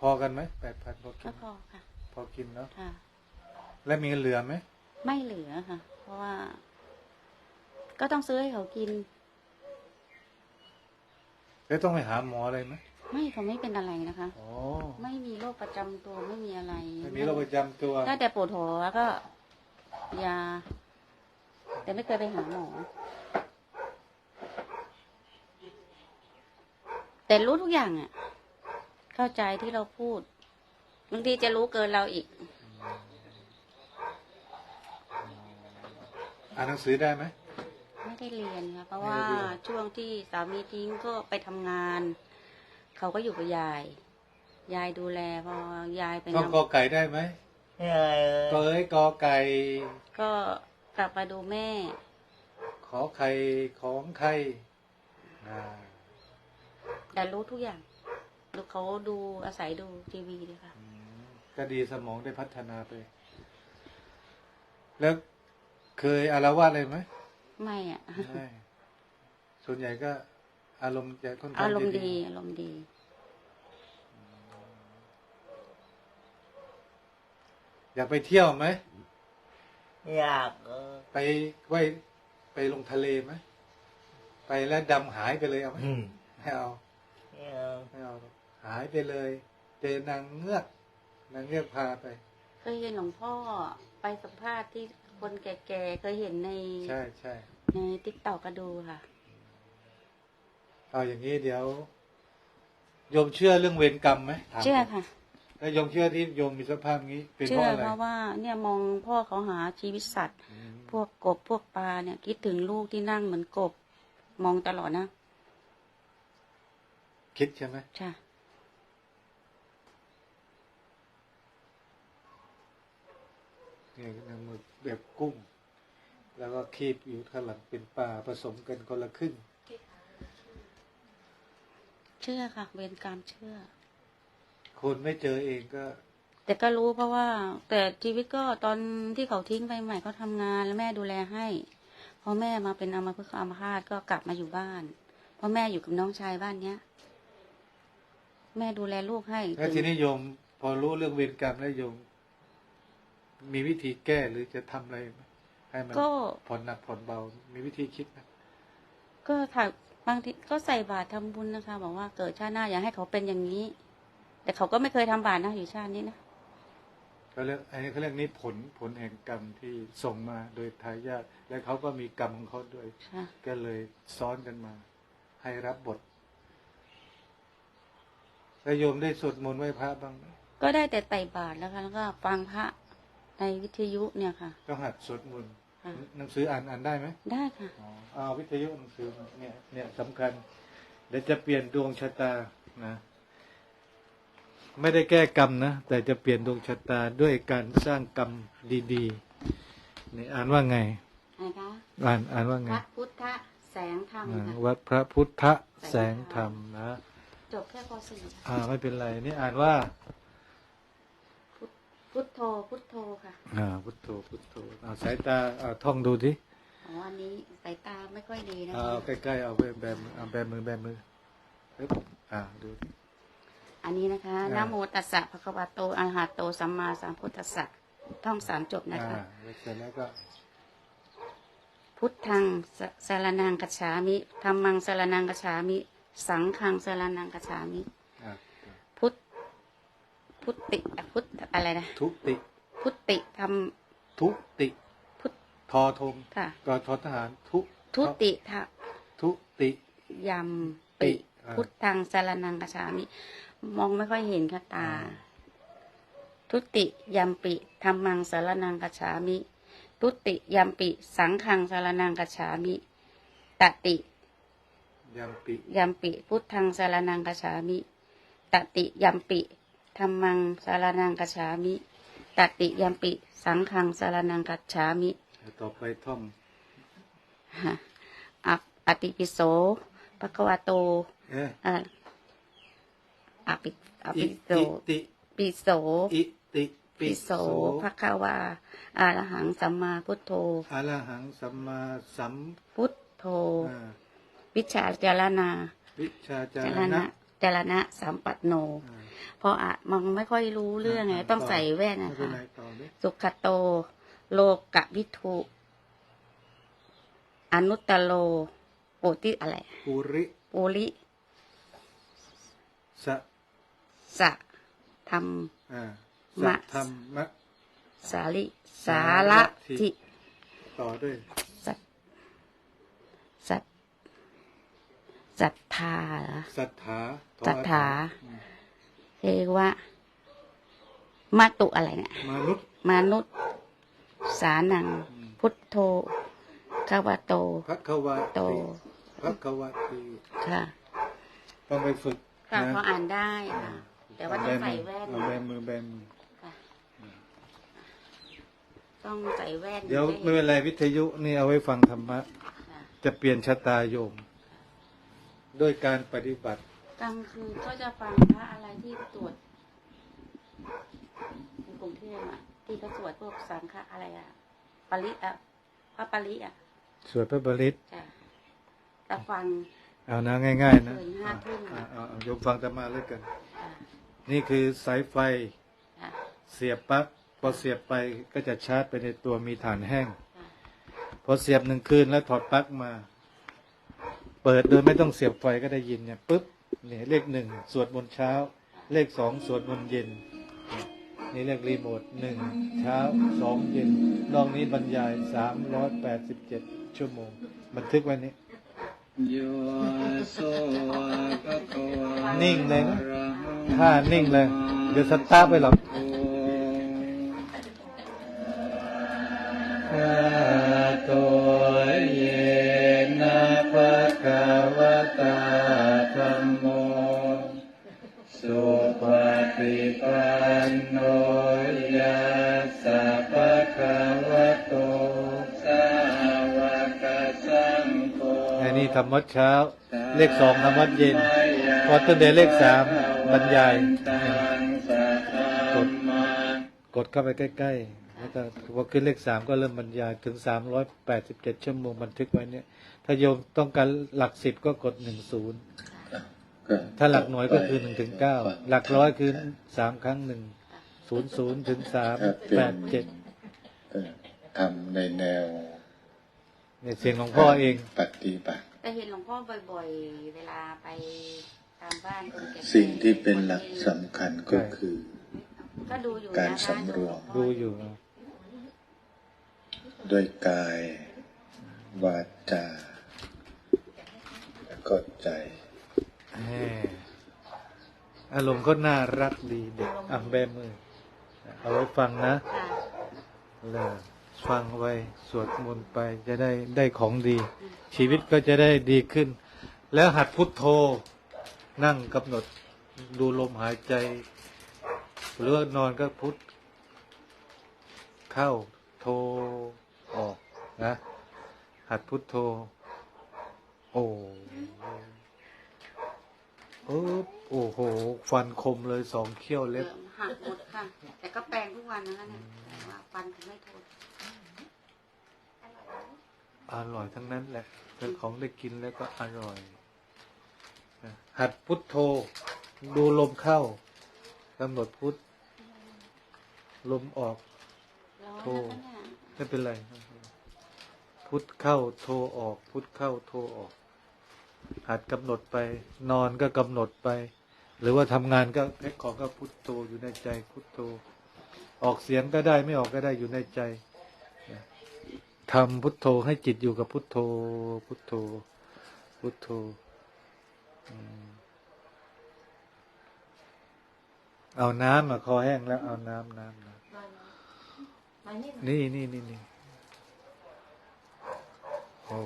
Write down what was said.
พอกันไหมแปดพันพอกิก็นพอค่ะพอกินเนาะค่ะ แล้วมีเงินเหลือไหมไม่เหลือค่ะ เพราะว่า ก็ต้องซื้อให้เขากิน แล้วต้องไปหาหมออะไรไหมไม่เขาไม่เป็นอะไรนะคะ อ๋อไม่มีโรคประจำตัวไม่มีอะไรไม่มีโรคประจำตัวได้แต่ปวดหัวก็ยา แต่ไม่เคยไปหาหมอ แต่รู้ทุกอย่างอะ เข้าใจที่เราพูดบางทีจะรู้เกินเราอีกอ่านหนังสือได้ไหมไม่ได้เรียนค่ะเพราะไม่ว่าได้เรียนช่วงที่สามีทิ้งก็ไปทำงาน เขาก็อยู่กับยาย ยายดูแลพอยายไปต้องนำกอไก่ได้ไหมกอเอ้ยกอไก่ ก็กลับมาดูแม่ ขอไข่ของใครอ่าแต่รู้ทุกอย่าง ดูเขาดูอาศัยดูทีวีเลยค่ะอืมก็ดีสมองได้พัฒนาไป แล้วเคยอารวาสเลยไหมไม่อะใช่ส่วนใหญ่ก็ อารมณ์จะค่อนข้างอารมณ์จะดีอารมณ์ดีอยากไปเที่ยวไหมอยากเออไปไว้ไปลงทะเลไหมไปแล้วดำหายไปเลยเอาไหมอืมไม่เอา ไม่เอา ไม่เอาหายไปเลย เจอนางเงือกนางเงือกพาไป เคยเห็นหลวงพ่อไปสัมภาษณ์ที่คนแก่ๆเคยเห็นในใช่ใช่ในติ๊กต็อกก็ดูค่ะ เอาอย่างนี้เดี๋ยวโยมเชื่อเรื่องเวรกรรมไหมถามเชื่อค่ะแล้วโยมเชื่อที่โยมมีสภาพงี้เป็นเพเชื่อราะอะไรเพราะว่า เนี่ยมองพ่อเขาหาชีวิตสัตว์อืมพวกกบพวกปลาเนี่ย คิดถึงลูกที่นั่งเหมือนกบ มองตลอดนะ คิดใช่ไหมใช่ เนี่ยนางมือแบบกุ้ง แล้วก็คีบอยู่ข้างหลังเป็นปลาผสมกันคนละครึ่ง เชื่อค่ะ เวรกรรมเชื่อ คนไม่เจอเองก็ แต่ก็รู้เพราะว่า แต่ชีวิตก็ตอนที่เขาทิ้งไปใหม่เขาทำงานแล้วแม่ดูแลให้พอแม่มาเป็นอัมพฤกษ์อัมพาตก็กลับมาอยู่บ้านเพราะแม่อยู่กับน้องชายบ้านเนี้ย แม่ดูแลลูกให้แล้วทีนี้โยม พอรู้เรื่องเวรกรรมแล้วโยม มีวิธีแก้หรือจะทำอะไรไหมให้มันก็ ผ่อนหนักผ่อนเบา มีวิธีคิดไหมก็ถ้าบางทีก็ใส่บาตรทำบุญนะคะบอกว่าเกิดชาติหน้าอย่าให้เขาเป็นอย่างนี้ แต่เขาก็ไม่เคยทำบาปนะอยู่ชาตินี้นะเขาเรียกอันนี้เขาเรียกนี้ผลผลแห่งกรรมที่ส่งมาโดยทายาทและเขาก็มีกรรมของเขาด้วย ค่ะ ก็เลยซ้อนกันมา ให้รับบทแล้วโยมได้สวดมนต์ไหว้พระบ้างไหมก็ได้แต่ไต่บาตรแล้วค่ะแล้วก็ฟังพระ ในวิทยุเนี่ยค่ะต้องหัดสวดมนต์ค่ะ หนังสืออ่านอ่านได้ไหมได้ค่ะ อ๋อเอาวิทยุหนังสือมาเนี่ยเนี่ยสำคัญเดี๋ยวจะเปลี่ยนดวงชะตานะ ไม่ได้แก้กรรมนะแต่จะเปลี่ยนดวงชะตาด้วยการสร้างกรรมดีๆนี่อ่านว่าไง นะคะอ่านอ่านว่าไงพระพุทธแสงธรรมอ่าค่ะ วัดพระพุทธแสงธรรมนะ จบแค่ป .4 ค่ะ อ่าไม่เป็นไรนี่อ่านว่าพุทโธพุทโธค่ะอ่าพุทโธพุทโธเอาสายตาเอาท่องดูทีอ๋ออันนี้สายตาไม่ค่อยดีนะเอาคะใกล้ๆเอาแบมือเอาแบมือแบมือปึ๊บอ่าดูดิอันนี้นะคะอ่านะโมตัสสะภะคะวะโตอะระหะโตสัมมาสัมพุทธัสสะท่องสามจบนะอ่าคะแล้วเสร็จแล้วก็พุทธังสสารนังกัจฉามิธรรมังสารนังกัจฉามิ สังฆังสารนังกัจฉามิอ่าพุทธ พุทติอะพุทธอะไรนะทุติ พุทติธรรมทุติ พุทธทอทงค่ะกอทอทหารทุทุติทะทุติยัมปิปิอ่าพุทธังสารนังกัจฉามิ มองไม่ค่อยเห็นค่ะตา ทุติยัมปิธรรมังสารนังกัจฉามิ ทุติยัมปิ สังฆังสารนังกัจฉามิตติยัมปิยัมปิ พุทธังสารนังกัจฉามิตติยัมปิ ธรรมังสารนังกัจฉามิตติยัมปิสังฆังสารนังกัจฉามิต่อไปท่องฮะอะอติปิโสภควาโตเอ๊ะอะอะปิอะอิปิโสติปิโสอิติปิโสภควาอะระหังสัมมาพุทโธอะระหังสัมมาสัมพุทโธอ่าวิชาจารณาวิชาจาจารรณะณะจารณะสัมปัตโนอ่าเพราะอะมันไม่ค่อยรู้เรื่องไงอ่าต้องต่อใส่แว่นไม่นะเป็นคะไรต่อเลยสุขโต โลกะวิทุอนุตตโลโปติอะไรปุริปุริสะสะธรรมอ่ามะสัทธรรมะสาลิสาระทิต่อด้วยสัตสัตสัทธาเหรอสัทธาทอสัทธาอืม เทวะมาตุอะไรเนี่ยมนุษย์มนุษย์ สานังอืมพุทโธคาวะโตพระขวาโตติพระขวาติค่ะต้องไปฝึกค่ะนะพออ่านได้ค่ะแต่ว่าต้องใส่แว่นเอาแบมือแบมือค่ะต้องใส่แว่น เดี๋ยวไม่เป็นไรวิทยุนี่เอาไว้ฟังธรรมะค่ะจะเปลี่ยนชะตาโยม ด้วยการปฏิบัติ กลางคืนก็จะฟังพระอะไรที่ตรวจในกรุงเทพอะที่เขาสวดพวกสังฆะอะไรอะปริอะพระปริอะสวดพระบริตจ้ะแต่ฟังเอานะง่าย ๆ นะถึงห้าทุ่มอ่าเอาเอาโยมฟังธรรมะเลยกันค่ะนี่คือสายไฟค่ะเสียบปลั๊กพอเสียบไปก็จะชาร์จไปในตัวมีฐานแห้งค่ะพอเสียบหนึ่งคืนแล้วถอดปลั๊กมา เปิดโดยไม่ต้องเสียบไฟก็ได้ยินเนี่ยปุ๊บ เนี่ยเลขหนึ่งสวดมนต์เช้า เลขสองสวดมนต์เย็นนี่เลขรีโมทหนึ่งเช้าสองเย็นนอกนี้บรรยายสามร้อยแปดสิบเจ็ดชั่วโมง บันทึกไว้นี้โยโสภะคะวะนิ่งเลยนะอะระหังถ้านิ่งเลย เดี๋ยวสตาร์ทไปหรอก ไอ้นี่ธรรมวัดเช้า เลขสองธรรมวัดเย็นพอต้นเดือนเลขสามบรรยายตังสัทธรรมังกดเข้าไปใกล้ๆแล้วก็พอขึ้นเลขสามก็เริ่มบรรยายถึงสามร้อยแปดสิบเจ็ดชั่วโมงบันทึกไว้เนี่ย ถ้าโยมต้องการหลักสิบก็กดหนึ่งศูนย์ถ้าหลักหน่วยก็คือหนึ่งถึงเก้าหลักร้อยคือสามครั้งหนึ่งศูนย์ศูนย์ถึงสามแปดเจ็ดเออทำในแนวเนี่ยเสียงของพ่อเองปฏิบัติ แต่เห็นหลวงพ่อบ่อย ๆ เวลาไปตามบ้านคนแก่ๆสิ่งที่เป็นหลักสำคัญก็คือ ก็ดูอยู่การนะคะสำรวมดูอยู่ด้วยกาย วาจาและก็ใจแหมอารมณ์ก็น่ารักดีเด็กอะแบมือ เอาไว้ฟังนะค่ะแล้ว ฟังไว้สวดมนต์ไปจะได้ได้ของดี ชีวิตก็จะได้ดีขึ้น แล้วหัดพุทโธนั่งกำหนดดูลมหายใจ หรือว่านอนก็พุทเข้าโทออกนะหัดพุทโธ โอ้ปึ๊บโอ้โห ฟันคมเลยสองเขี้ยวเล็บหักหมดค่ะ แต่ก็แปรงทุกวันนะคะเนี่ยแต่ว่าฟันไม่ทน อร่อยทั้งนั้นแหละเป็นของได้กินแล้วก็อร่อย หัดพุทโธ ดูลมเข้ากำหนดพุทลมออก โทรไม่เป็นไร พุทเข้าโทออก พุทเข้าโทออก หัดกำหนดไป นอนก็กำหนดไป หรือว่าทำงานก็แพ็คของก็พุทโธอยู่ในใจ พุทโธออกเสียงก็ได้ไม่ออกก็ได้อยู่ในใจ ทำพุทโธให้จิตอยู่กับพุทโธ พุทโธ พุทโธอืมเอาน้ำมาคอแห้งแล้วเอาน้ำน้ำน้ำนี่นี่นี่นี่โอ้